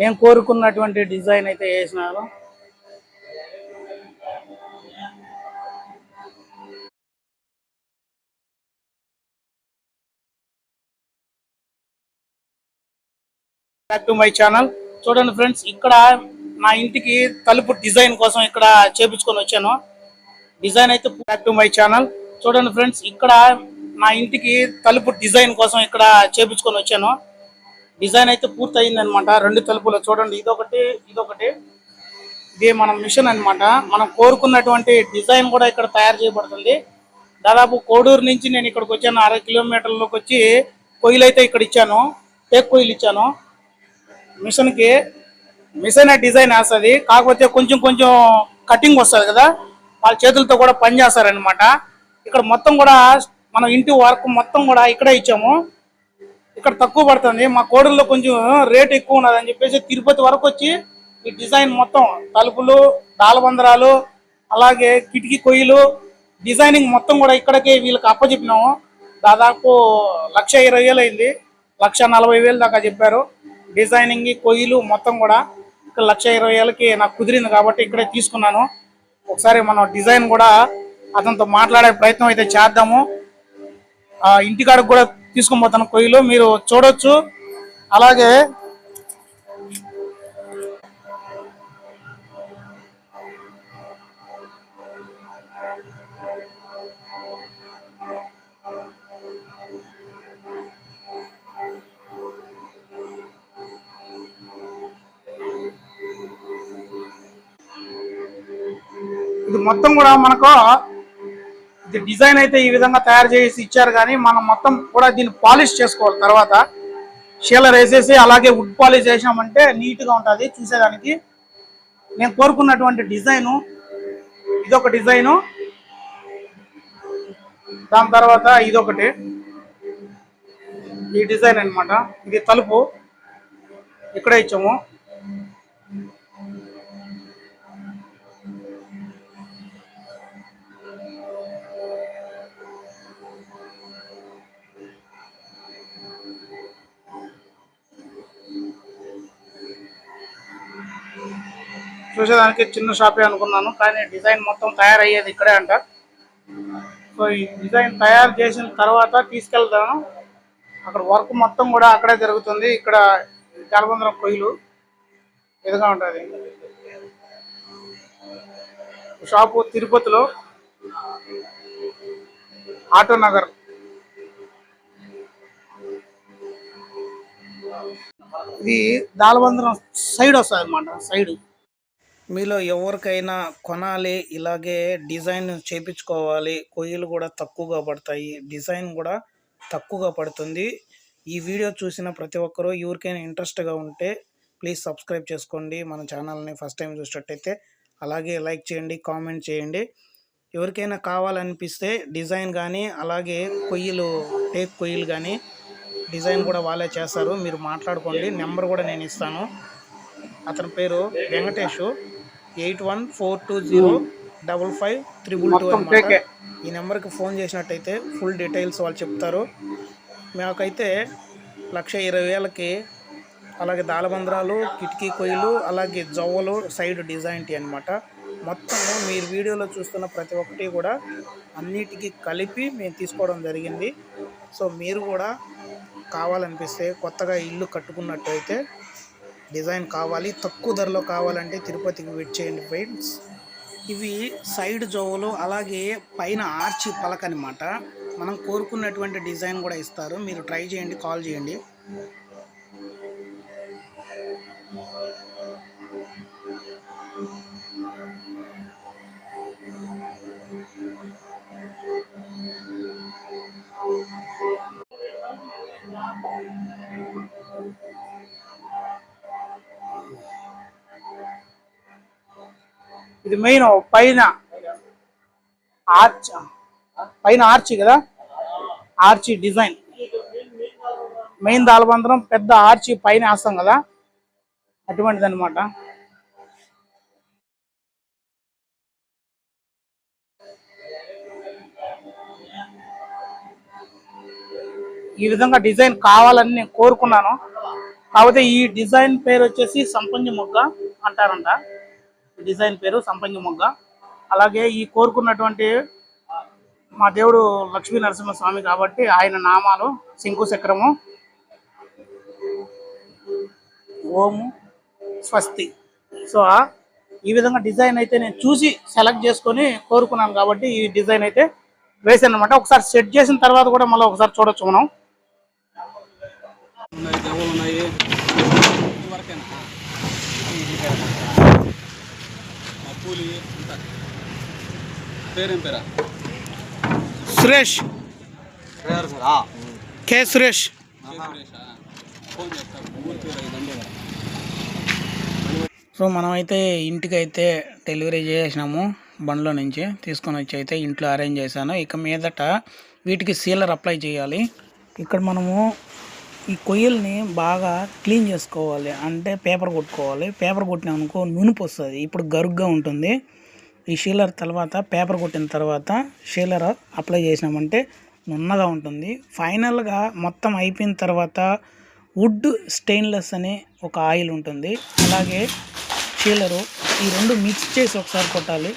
నేను కోరుకున్నటువంటి డిజైన్ అయితే వేసినాను బ్యాక్ టు మై ఛానల్ చూడండి ఫ్రెండ్స్ ఇక్కడ నా ఇంటికి తలుపు డిజైన్ కోసం ఇక్కడ చేపించుకొని వచ్చాను. డిజైన్ అయితే బ్యాక్ టు మై ఛానల్ చూడండి ఫ్రెండ్స్ ఇక్కడ నా ఇంటికి తలుపు డిజైన్ కోసం ఇక్కడ చేపించుకొని వచ్చాను. డిజైన్ అయితే పూర్తి అయింది అనమాట రెండు తలుపులు చూడండి ఇదొకటి ఇదొకటి. ఇది మన మిషన్ అన్నమాట. మనం కోరుకున్నటువంటి డిజైన్ కూడా ఇక్కడ తయారు చేయబడుతుంది. దాదాపు కోడూరు నుంచి నేను ఇక్కడికి వచ్చాను అరవై కిలోమీటర్లోకి వచ్చి కొయ్యలు అయితే ఇక్కడ ఇచ్చాను. టేక్ కొయ్యలు ఇచ్చాను. మిషన్కి మిషన్ డిజైన్ వేస్తుంది. కాకపోతే కొంచెం కొంచెం కటింగ్ వస్తుంది కదా వాళ్ళ చేతులతో కూడా పనిచేస్తారనమాట ఇక్కడ మొత్తం కూడా మనం ఇంటి వర్క్ మొత్తం కూడా ఇక్కడే ఇచ్చాము. ఇక్కడ తక్కువ పడుతుంది. మా కోడల్లో కొంచెం రేట్ ఎక్కువ ఉన్నది అని చెప్పేసి తిరుపతి వరకు వచ్చి ఈ డిజైన్ మొత్తం తలుపులు దాలబందరాలు అలాగే కిటికీ కొయ్యలు డిజైనింగ్ మొత్తం కూడా ఇక్కడికే వీళ్ళకి అప్పచెప్పినాము. దాదాపు లక్ష ఇరవై వేలు అయింది. లక్ష నలభై వేలు దాకా చెప్పారు. డిజైనింగ్ కొయ్యలు మొత్తం కూడా ఇక్కడ లక్ష ఇరవై వేలకి నాకు కుదిరింది కాబట్టి ఇక్కడే తీసుకున్నాను. ఒకసారి మనం డిజైన్ కూడా అతనితో మాట్లాడే ప్రయత్నం అయితే చేద్దాము. ఆ ఇంటికాడకు కూడా తీసుకొని పోతాను కొయ్యలు మీరు చూడొచ్చు. అలాగే ఇది మొత్తం కూడా మనకు డిజైన్ అయితే ఈ విధంగా తయారు చేసి ఇచ్చారు కానీ మనం మొత్తం కూడా దీన్ని పాలిష్ చేసుకోవాలి. తర్వాత షీలర్ వేసేసి అలాగే వుడ్ పాలిష్ చేసామంటే నీట్గా ఉంటుంది. చూసేదానికి నేను కోరుకున్నటువంటి డిజైను ఇదొక డిజైను. దాని తర్వాత ఇదొకటి. ఈ డిజైన్ అనమాట ఇది తలుపు. ఇక్కడే ఇచ్చాము. చూసేదానికి చిన్న షాపే అనుకున్నాను కానీ డిజైన్ మొత్తం తయారయ్యేది ఇక్కడే అంట. సో ఈ డిజైన్ తయారు చేసిన తర్వాత తీసుకెళ్తాను అక్కడ వర్క్ మొత్తం కూడా అక్కడే జరుగుతుంది. ఇక్కడ జలబంధరం కొయ్యలు ఇదిగా ఉంటుంది. షాపు తిరుపతిలో ఆటో నగర్. ఇది దాలబంధరం సైడ్ వస్తుంది అనమాట సైడ్. మీలో ఎవరికైనా కొనాలి ఇలాగే డిజైన్ చేపించుకోవాలి కొయ్యలు కూడా తక్కువగా పడతాయి డిజైన్ కూడా తక్కువగా పడుతుంది. ఈ వీడియో చూసిన ప్రతి ఒక్కరూ ఎవరికైనా ఇంట్రెస్ట్గా ఉంటే ప్లీజ్ సబ్స్క్రైబ్ చేసుకోండి. మన ఛానల్ని ఫస్ట్ టైం చూసినట్టయితే అలాగే లైక్ చేయండి కామెంట్ చేయండి. ఎవరికైనా కావాలనిపిస్తే డిజైన్ కానీ అలాగే కొయ్యలు టేక్ కొయ్యలు కానీ డిజైన్ కూడా వాళ్ళే చేస్తారు. మీరు మాట్లాడుకోండి. నెంబర్ కూడా నేను ఇస్తాను. అతని పేరు Venkatesh. Eight one four two zero double five triple two అనమాట ఈ నెంబర్కి ఫోన్ చేసినట్టయితే ఫుల్ డీటెయిల్స్ వాళ్ళు చెప్తారు. మాకైతే లక్ష ఇరవై వేలకి అలాగే దాలబంద్రాలు కిటికీ కొయ్యలు అలాగే జవ్వలు సైడ్ డిజైన్ టీ అనమాట మొత్తం మీరు వీడియోలో చూస్తున్న ప్రతి ఒక్కటి కూడా అన్నిటికీ కలిపి మేము తీసుకోవడం జరిగింది. సో మీరు కూడా కావాలనిపిస్తే కొత్తగా ఇల్లు కట్టుకున్నట్టయితే డిజైన్ కావాలి తక్కువ ధరలో కావాలంటే తిరుపతికి వెయిట్ చేయండి ఫ్రెండ్స్ ఇవి సైడ్ జోవులు అలాగే పైన ఆర్చి పలక అనమాట మనం కోరుకున్నటువంటి డిజైన్ కూడా ఇస్తారు. మీరు ట్రై చేయండి కాల్ చేయండి. ఇది మెయిన్ పైన ఆర్చ్ పైన ఆర్చి కదా? ఆర్చి డిజైన్ మెయిన్ దాలబంధనం పెద్ద ఆర్చి పైన వేస్తాం కదా? అటువంటిది అనమాట ఈ విధంగా డిజైన్ కావాలని నేను కోరుకున్నాను. కాకపోతే ఈ డిజైన్ పేరు వచ్చేసి సంపంగి మొగ్గ అంటారంట. డిజైన్ పేరు సంపంగి మొగ్గ. అలాగే ఈ కోరుకున్నటువంటి మా దేవుడు లక్ష్మీ నరసింహస్వామి కాబట్టి ఆయన నామాలు శంకు చక్రము ఓము స్వస్తి. సో ఈ విధంగా డిజైన్ అయితే నేను చూసి సెలెక్ట్ చేసుకొని కోరుకున్నాను కాబట్టి ఈ డిజైన్ అయితే వేసాను అనమాట ఒకసారి సెట్ చేసిన తర్వాత కూడా మళ్ళీ ఒకసారి చూడొచ్చు మనం. ఉన్నాయి ఉన్నాయి. కూలి పేరేం పేరా? సురేష్. కే సురేష్. సో మనం అయితే ఇంటికి అయితే డెలివరీ చేసినాము బండ్లో నుంచి తీసుకొని వచ్చి అయితే ఇంట్లో అరేంజ్ చేశాను. ఇక మీదట వీటికి సీలర్ అప్లై చేయాలి. ఇక్కడ మనము ఈ కొయ్యల్ని బాగా క్లీన్ చేసుకోవాలి. అంటే పేపర్ కొట్టుకోవాలి. పేపర్ కొట్టినామనుకో నునుపు వస్తుంది. ఇప్పుడు గరుగ్గా ఉంటుంది. ఈ షీలర్ తర్వాత పేపర్ కొట్టిన తర్వాత షీలర్ అప్లై చేసినామంటే నున్నగా ఉంటుంది. ఫైనల్గా మొత్తం అయిపోయిన తర్వాత వుడ్ స్టెయిన్లెస్ అనే ఒక ఆయిల్ ఉంటుంది. అలాగే షీలరు ఈ రెండు మిక్స్ చేసి ఒకసారి కొట్టాలి.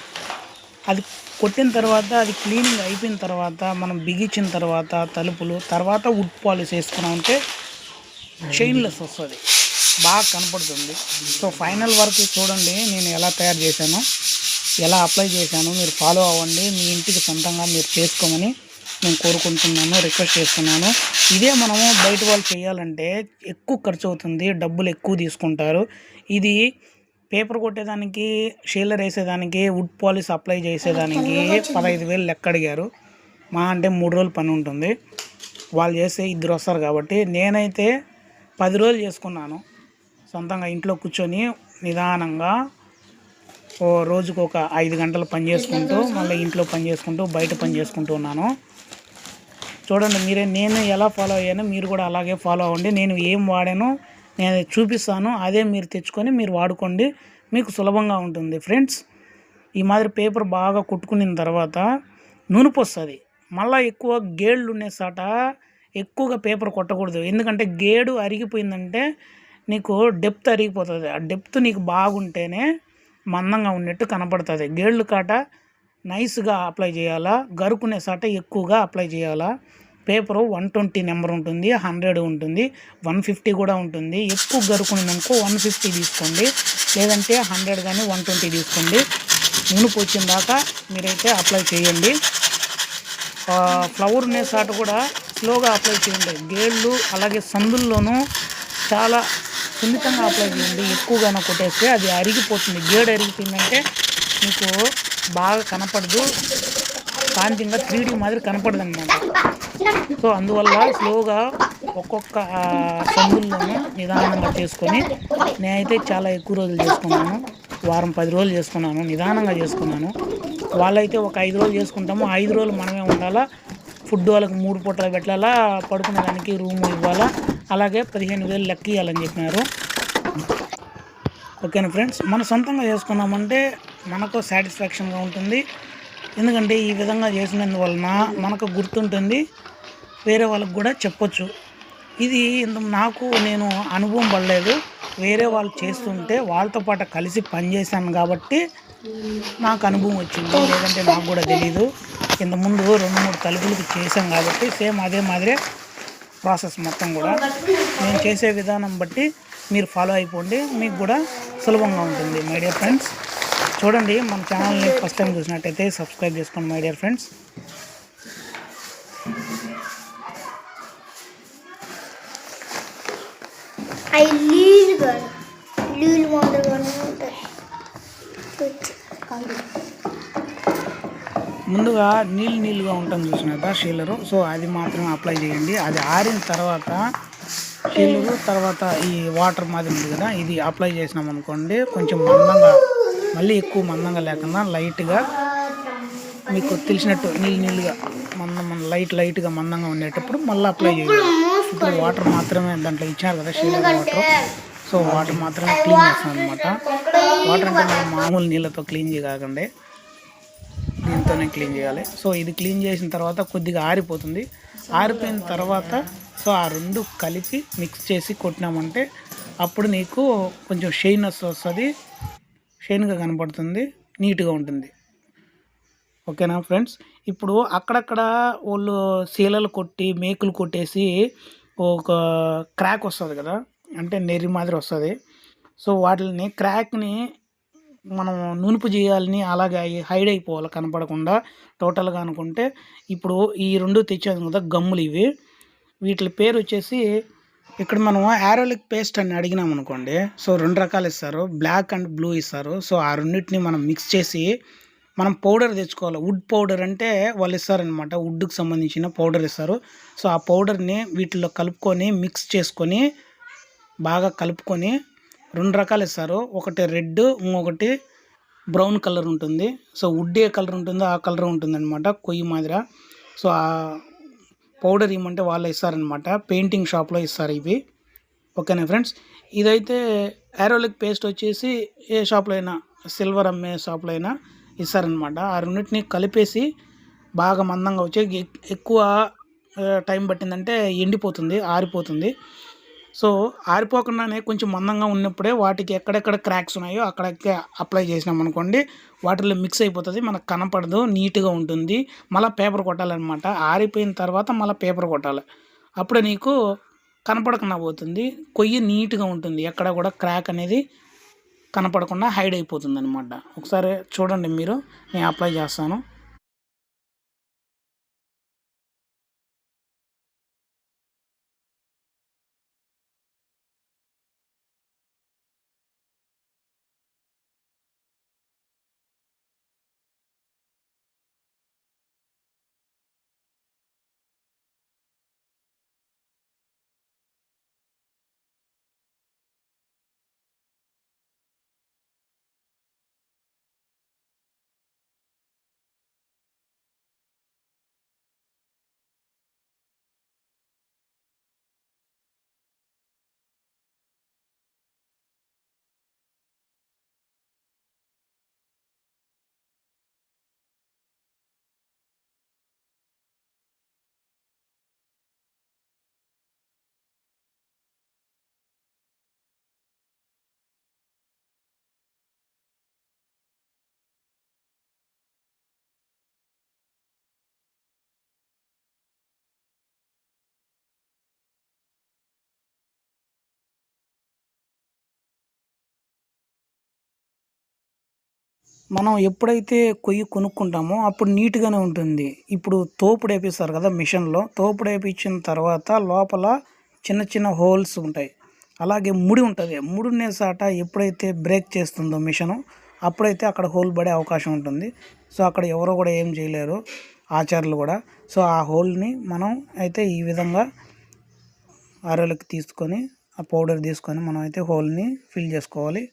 అది కొట్టిన తర్వాత అది క్లీనింగ్ అయిపోయిన తర్వాత మనం బిగించిన తర్వాత తలుపులు తర్వాత వుడ్ పాలిష్ వేసుకున్నామంటే చైన్లెస్ వస్తుంది. బాగా కనపడుతుంది. సో ఫైనల్ వర్క్ చూడండి నేను ఎలా తయారు చేశాను ఎలా అప్లై చేశాను మీరు ఫాలో అవ్వండి మీ ఇంటికి సొంతంగా మీరు చేసుకోమని నేను కోరుకుంటున్నాను రిక్వెస్ట్ చేస్తున్నాను. ఇదే మనము బయట వాళ్ళు చేయాలంటే ఎక్కువ ఖర్చు అవుతుంది డబ్బులు ఎక్కువ తీసుకుంటారు. ఇది పేపర్ కొట్టేదానికి షీలర్ వేసేదానికి వుడ్ పాలిష్ అప్లై చేసేదానికి పదహైదు వేలు లెక్క అడిగారు మా అంటే మూడు రోజులు పని ఉంటుంది. వాళ్ళు చేస్తే ఇద్దరు వస్తారు కాబట్టి నేనైతే పది రోజులు చేసుకున్నాను. సొంతంగా ఇంట్లో కూర్చొని నిదానంగా ఓ రోజుకు ఒక ఐదు గంటలు పని చేసుకుంటూ మళ్ళీ ఇంట్లో పని చేసుకుంటూ బయట పని చేసుకుంటూ ఉన్నాను. చూడండి మీరే నేను ఎలా ఫాలో అయ్యానో మీరు కూడా అలాగే ఫాలో అవ్వండి. నేను ఏం వాడానో నేను చూపిస్తాను అదే మీరు తెచ్చుకొని మీరు వాడుకోండి. మీకు సులభంగా ఉంటుంది. ఫ్రెండ్స్ ఈ మాదిరి పేపర్ బాగా కుట్టుకున్న తర్వాత నునుపు వస్తుంది మళ్ళీ ఎక్కువ గేళ్ళు ఉండే సాట ఎక్కువగా పేపర్ కొట్టకూడదు. ఎందుకంటే గేడు అరిగిపోయిందంటే నీకు డెప్త్ అరిగిపోతుంది. ఆ డెప్త్ నీకు బాగుంటేనే మందంగా ఉన్నట్టు కనపడుతుంది. గేళ్ళు కాట నైస్గా అప్లై చేయాలా? గరుకునే సాట ఎక్కువగా అప్లై చేయాలా? పేపరు వన్ ట్వంటీ నెంబర్ ఉంటుంది హండ్రెడ్ ఉంటుంది వన్ ఫిఫ్టీ కూడా ఉంటుంది. ఎక్కువ గరుకునిందనుకో వన్ ఫిఫ్టీ తీసుకోండి. లేదంటే హండ్రెడ్ కానీ వన్ ట్వంటీ తీసుకోండి. మునుపు వచ్చిన దాకా మీరైతే అప్లై చేయండి. ఫ్లవర్ ఉండే కూడా స్లోగా అప్లై చేయండి. గేళ్ళు అలాగే సందుల్లోనూ చాలా సున్నితంగా అప్లై చేయండి. ఎక్కువగానే కొట్టేస్తే అది అరిగిపోతుంది. గేడు అరిగిపోయిందంటే మీకు బాగా కనపడదు. కాంతిగా త్రీ డీ మాదిరి కనపడదు అనమాట సో అందువల్ల స్లోగా ఒక్కొక్క సందుల్లోనూ నిదానంగా చేసుకొని నేనైతే చాలా ఎక్కువ రోజులు చేసుకున్నాను. వారం పది రోజులు చేసుకున్నాను నిదానంగా చేసుకున్నాను. వాళ్ళైతే ఒక ఐదు రోజులు చేసుకుంటాము. ఐదు రోజులు మనమే ఉండాలా? ఫుడ్ వాళ్ళకి మూడు పూటలు పెట్టాలా? పడుకునేదానికి రూమ్ ఇవ్వాలా? అలాగే పదిహేను వేలు లెక్క ఇవ్వాలని చెప్పినారు. ఓకేనా ఫ్రెండ్స్? మన సొంతంగా చేసుకున్నామంటే మనకు సాటిస్ఫాక్షన్గా ఉంటుంది. ఎందుకంటే ఈ విధంగా చేసినందువలన మనకు గుర్తుంటుంది వేరే వాళ్ళకు కూడా చెప్పొచ్చు. ఇది నాకు నేను అనుభవం పడలేదు. వేరే వాళ్ళు చేస్తుంటే వాళ్ళతో పాటు కలిసి పనిచేశాను కాబట్టి నాకు అనుభవం వచ్చింది. లేదంటే నాకు కూడా తెలియదు ఇంతకుముందు రెండు మూడు తలుపులకు చేశాం కాబట్టి సేమ్ అదే మాదిరే ప్రాసెస్ మొత్తం కూడా. నేను చేసే విధానం బట్టి మీరు ఫాలో అయిపోండి. మీకు కూడా సులభంగా ఉంటుంది మై డియర్ ఫ్రెండ్స్. చూడండి మన ఛానల్ని ఫస్ట్ టైం చూసినట్టయితే సబ్స్క్రైబ్ చేసుకోండి మై డియర్ ఫ్రెండ్స్ అవి నీళ్ళుగా నీళ్ళు మాదిరిగానే ఉంటాయి వచ్చి కాదు. ముందుగా నీళ్ళు నీళ్ళుగా ఉంటుంది చూసినాక షీలరు. సో అది మాత్రమే అప్లై చేయండి. అది ఆరిన తర్వాత షీలరు తర్వాత ఈ వాటర్ మాదిరి ఉంది కదా ఇది అప్లై చేసినాం అనుకోండి కొంచెం మందంగా మళ్ళీ ఎక్కువ మందంగా లేకుండా లైట్గా మీకు తెలిసినట్టు నీళ్ళు నీళ్ళుగా మందం మన లైట్ లైట్గా మందంగా ఉండేటప్పుడు మళ్ళీ అప్లై చేయాలి ఇప్పుడు వాటర్ మాత్రమే దాంట్లో ఇచ్చారు కదా షీలర్ వాటర్. సో వాటర్ మాత్రమే క్లీన్ చేస్తాం అనమాట వాటర్ అంటే మనం మామూలు నీళ్ళతో క్లీన్ చేయకండి దీంతోనే క్లీన్ చేయాలి. సో ఇది క్లీన్ చేసిన తర్వాత కొద్దిగా ఆరిపోతుంది. ఆరిపోయిన తర్వాత సో ఆ రెండు కలిపి మిక్స్ చేసి కొట్టినామంటే అప్పుడు నీకు కొంచెం షైనెస్ వస్తుంది. షైన్గా కనపడుతుంది నీట్గా ఉంటుంది. ఓకేనా ఫ్రెండ్స్? ఇప్పుడు అక్కడక్కడ వాళ్ళు శీలలు కొట్టి మేకులు కొట్టేసి ఒక క్రాక్ వస్తుంది కదా? అంటే నెర్రి మాదిరి వస్తుంది. సో వాటిని క్రాక్ని మనం నునుపు చేయాలని అలాగే హైడ్ అయిపోవాలి కనపడకుండా టోటల్గా అనుకుంటే. ఇప్పుడు ఈ రెండు తెచ్చాను కదా గమ్ములు ఇవి. వీటి పేరు వచ్చేసి ఇక్కడ మనం యారోలిక్ పేస్ట్ అని అడిగినాం అనుకోండి సో రెండు రకాలు ఇస్తారు బ్లాక్ అండ్ బ్లూ ఇస్తారు. సో ఆ రెండింటిని మనం మిక్స్ చేసి మనం పౌడర్ తెచ్చుకోవాలి. వుడ్ పౌడర్ అంటే వాళ్ళు ఇస్తారనమాట వుడ్కి సంబంధించిన పౌడర్ ఇస్తారు. సో ఆ పౌడర్ని వీటిలో కలుపుకొని మిక్స్ చేసుకొని బాగా కలుపుకొని రెండు రకాలు ఇస్తారు. ఒకటి రెడ్ ఇంకొకటి బ్రౌన్ కలర్ ఉంటుంది. సో వుడ్ ఏ కలర్ ఉంటుందో ఆ కలర్ ఉంటుంది అనమాట కొయ్యి మాదిర. సో ఆ పౌడర్ ఇమ్మంటే వాళ్ళు ఇస్తారనమాట పెయింటింగ్ షాప్లో ఇస్తారు ఇవి. ఓకేనా ఫ్రెండ్స్? ఇదైతే యారోలిక్ పేస్ట్ వచ్చేసి ఏ షాప్లో అయినా సిల్వర్ అమ్మే షాప్లో అయినా ఇస్తారనమాట ఆ రెండింటిని కలిపేసి బాగా మందంగా వచ్చి ఎక్కువ టైం పట్టిందంటే ఎండిపోతుంది ఆరిపోతుంది. సో ఆరిపోకుండానే కొంచెం మందంగా ఉన్నప్పుడే వాటికి ఎక్కడెక్కడ క్రాక్స్ ఉన్నాయో అక్కడికి అప్లై చేసినాం అనుకోండి వాటిలో మిక్స్ అయిపోతుంది మనకు కనపడదు నీట్గా ఉంటుంది. మళ్ళీ పేపర్ కొట్టాలన్నమాట. ఆరిపోయిన తర్వాత మళ్ళీ పేపర్ కొట్టాలి. అప్పుడు నీకు కనపడకుండా పోతుంది. కొయ్యి నీట్గా ఉంటుంది. ఎక్కడ కూడా క్రాక్ అనేది కనపడకుండా హైడ్ అయిపోతుంది అనమాట ఒకసారి చూడండి మీరు నేను అప్లై చేస్తాను. మనం ఎప్పుడైతే కొయ్యి కొనుక్కుంటామో అప్పుడు నీట్గానే ఉంటుంది. ఇప్పుడు తోపుడు వేపిస్తారు కదా మిషన్లో. తోపుడు వేపించిన తర్వాత లోపల చిన్న చిన్న హోల్స్ ఉంటాయి. అలాగే ముడి ఉంటుంది. ముడినే సాట ఎప్పుడైతే బ్రేక్ చేస్తుందో మిషను అప్పుడైతే అక్కడ హోల్ పడే అవకాశం ఉంటుంది. సో అక్కడ ఎవరో కూడా ఏం చేయలేరు. ఆచార్యులు కూడా. సో ఆ హోల్ని మనం అయితే ఈ విధంగా అరలకి తీసుకొని ఆ పౌడర్ తీసుకొని మనం అయితే హోల్ని ఫిల్ చేసుకోవాలి.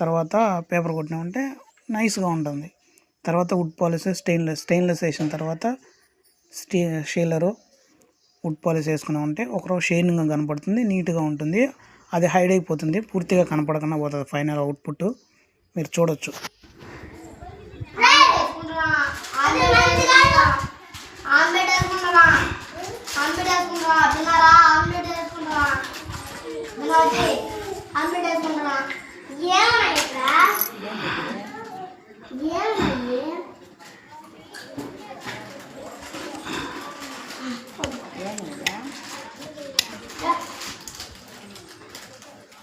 తర్వాత పేపర్ కొట్టినామంటే నైస్గా ఉంటుంది. తర్వాత వుడ్ పాలిష్ స్టెయిన్లెస్ స్టెయిన్లెస్ వేసిన తర్వాత స్టీ షీలరు వుడ్ పాలిష్ వేసుకున్నామంటే ఒకరోజు షైనింగ్గా కనపడుతుంది నీట్గా ఉంటుంది. అది హైడ్ అయిపోతుంది పూర్తిగా కనపడకుండా పోతుంది ఫైనల్ అవుట్పుట్. మీరు చూడొచ్చు. Omelette Yeah, yeah.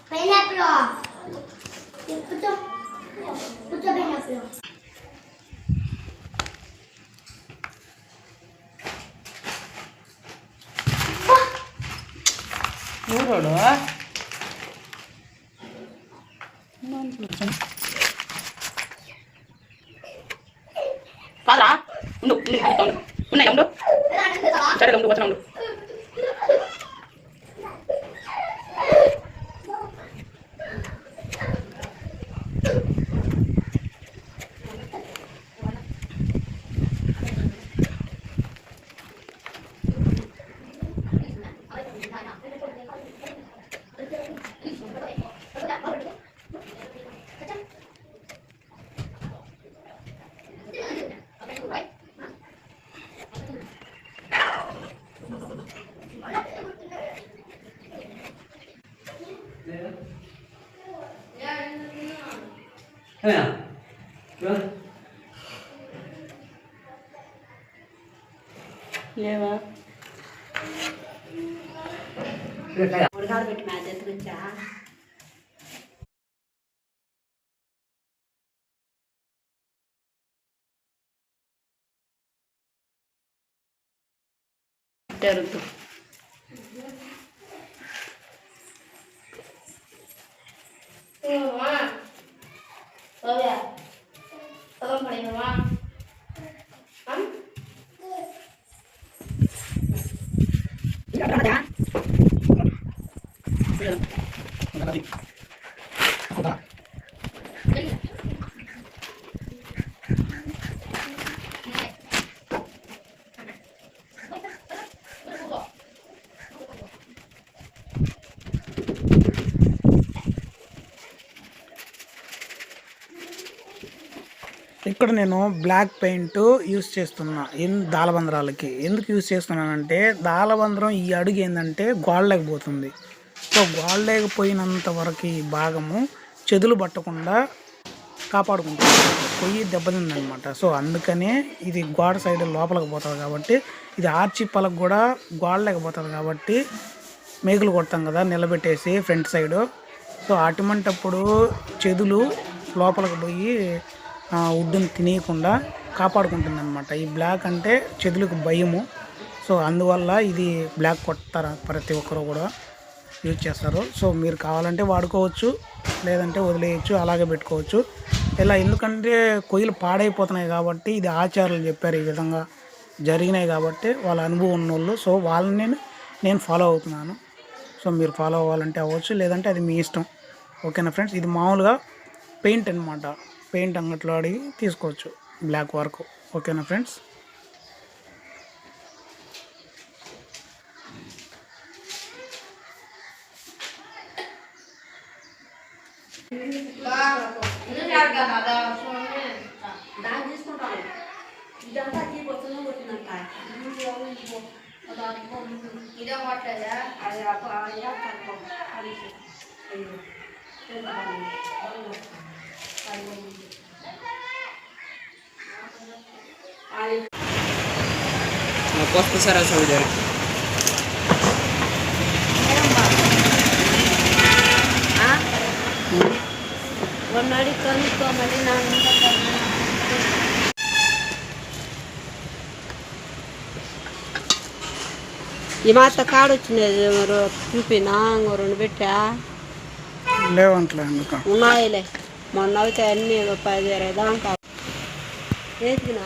Pineapple. Put the put the pineapple. ನೋಡೋಣ ఉండు ఉండు, ఉండు. ఉన్నాయి ఉండు సరే Come here. Run. లేవా ఉడకాలు పెట్టి మ్యాచ్ చేసుకొచ్చా జరుగుతుంది சொல்லணுமா ஓவியா சுகம் படிக்கணுமா ఇక్కడ నేను బ్లాక్ పెయింట్ యూస్ చేస్తున్నా ఎన్ దాలబందరాలకి. ఎందుకు యూస్ చేస్తున్నానంటే దాలబందరం ఈ అడుగు ఏంటంటే గోడలేకపోతుంది సో గోడలేకపోయినంత వరకు ఈ భాగము చెదులు పట్టకుండా కాపాడుకుంటుంది. పొయ్యి దెబ్బతిందనమాట. సో అందుకనే ఇది గోడ సైడ్ లోపలికి పోతుంది కాబట్టి ఇది ఆర్చి పలకు కూడా గోడలేకపోతుంది కాబట్టి మేకులు కొడతాం కదా నిలబెట్టేసి ఫ్రంట్ సైడ్. సో అటువంటప్పుడు చెదులు లోపలికి పోయి వుడ్డుని తినేయకుండా కాపాడుకుంటుంది అనమాట ఈ బ్లాక్ అంటే చెదులకు భయము. సో అందువల్ల ఇది బ్లాక్ కొడతారు ప్రతి ఒక్కరు కూడా యూజ్ చేస్తారు. సో మీరు కావాలంటే వాడుకోవచ్చు లేదంటే వదిలేయచ్చు అలాగే పెట్టుకోవచ్చు. ఇలా ఎందుకంటే కొయ్యలు పాడైపోతున్నాయి కాబట్టి ఇది ఆచారాలు చెప్పారు ఈ విధంగా జరిగినాయి కాబట్టి వాళ్ళ అనుభవం ఉన్నోళ్ళు. సో వాళ్ళని నేను నేను ఫాలో అవుతున్నాను. సో మీరు ఫాలో అవ్వాలంటే అవ్వచ్చు లేదంటే అది మీ ఇష్టం. ఓకేనా ఫ్రెండ్స్? ఇది మామూలుగా పెయింట్ అనమాట పెయింట్ అంగట్లో అడిగి తీసుకోవచ్చు బ్లాక్ వర్క్ ఓకేనా ఫ్రెండ్స్ ఇదే అది అది కనుక్కో. అది passar a sua ideia? ఉన్నాడు కనుక్కోమని నా ఈ మాత కాడు వచ్చినది చూపినా ఇంకో రెండు పెట్టా. లేవంటలే ఉన్నాయిలే. మొన్న అయితే అన్ని పది ఇరవై దాకా. వేసినా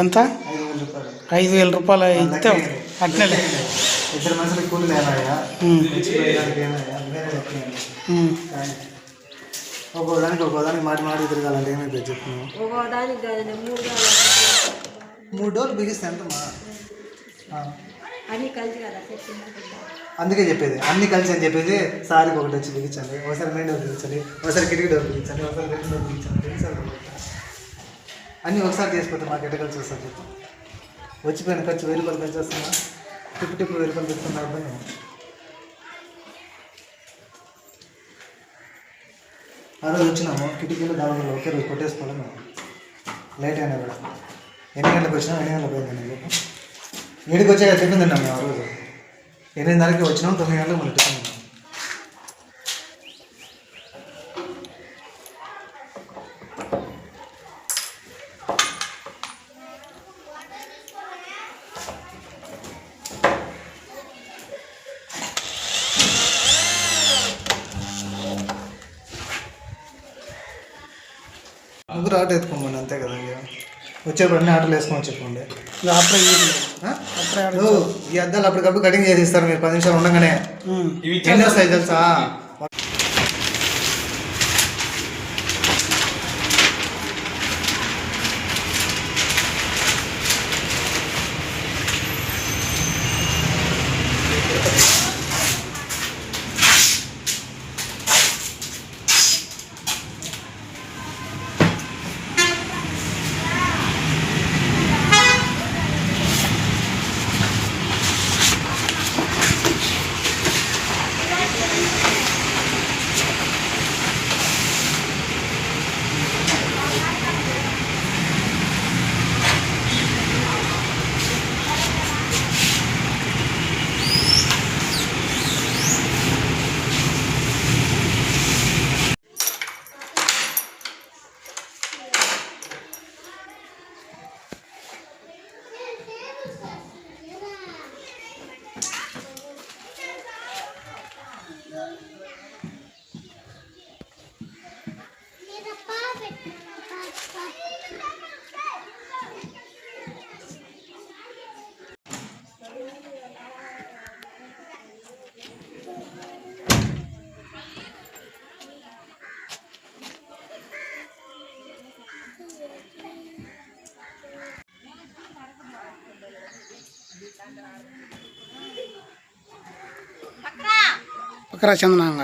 ఎంత? ఐదు వేల రూపాయలు ఇస్తే అట్నే ఇద్దరు మనుషులు కూలి లేనాయా? తెచ్చిపోయేదానికి ఏమయ్యా వేరే చెప్పినాను. ఒక్కో దానికి ఒక్కో దానికి మాటి మాటి తిరగాలంటే ఏమైతే మూడు డోర్లు బిగిస్తే ఎంతమ్మా? అందుకే చెప్పేది. అన్ని కలిసి అని చెప్పేది సారికి ఒకటి వచ్చి బిగించండి ఒకసారి మెయిన్ డోర్ బిగించండి ఒకసారి కిటికీ డోర్ బిగించండి ఒకసారి రెండు డోర్ బిగించండి రెండుసార్లు డోర్ బిగించండి. అన్నీ ఒకసారి చేసిపోతే మాకు ఎట్ట కలిసి వస్తుంది చెప్పు. వచ్చిపోయిన ఖర్చు వెయ్యి రూపాయలు ఖర్చు వస్తున్నా టిప్పు టిప్పు వెయ్యి రూపాయలు పెట్టుకున్న అర్థం ఆ రోజు వచ్చినాము కిటికీలో దావలో ఒకే రోజు కొట్టేసుకోవాలి మేము లేట్ అయినా కూడా. ఎన్ని గంటలకు వచ్చినాం ఎన్ని గంటలకు పోయిందండి నేను చెప్పు. వచ్చాక టిఫిన్ తిన్నాం మేము ఆ రోజు. ఎనిమిదిన్నరకి వచ్చినాం తొమ్మిది గంటలకు మళ్ళీ టిఫిన్ తిన్నాం ముగ్గురు ఆటో ఎత్తుకోమని అంతే కదా ఇక. వచ్చేప్పుడు అన్ని ఆటోలు వేసుకొని చెప్పండి. ఈ అద్దాలు అప్పటికప్పుడు కటింగ్ చేసి ఇస్తారు మీరు పది నిమిషాలు ఉండగానే. ఎన్ని వస్తాయి తెలుసా? Yeah. ಕರ ಚಂದನಂಗ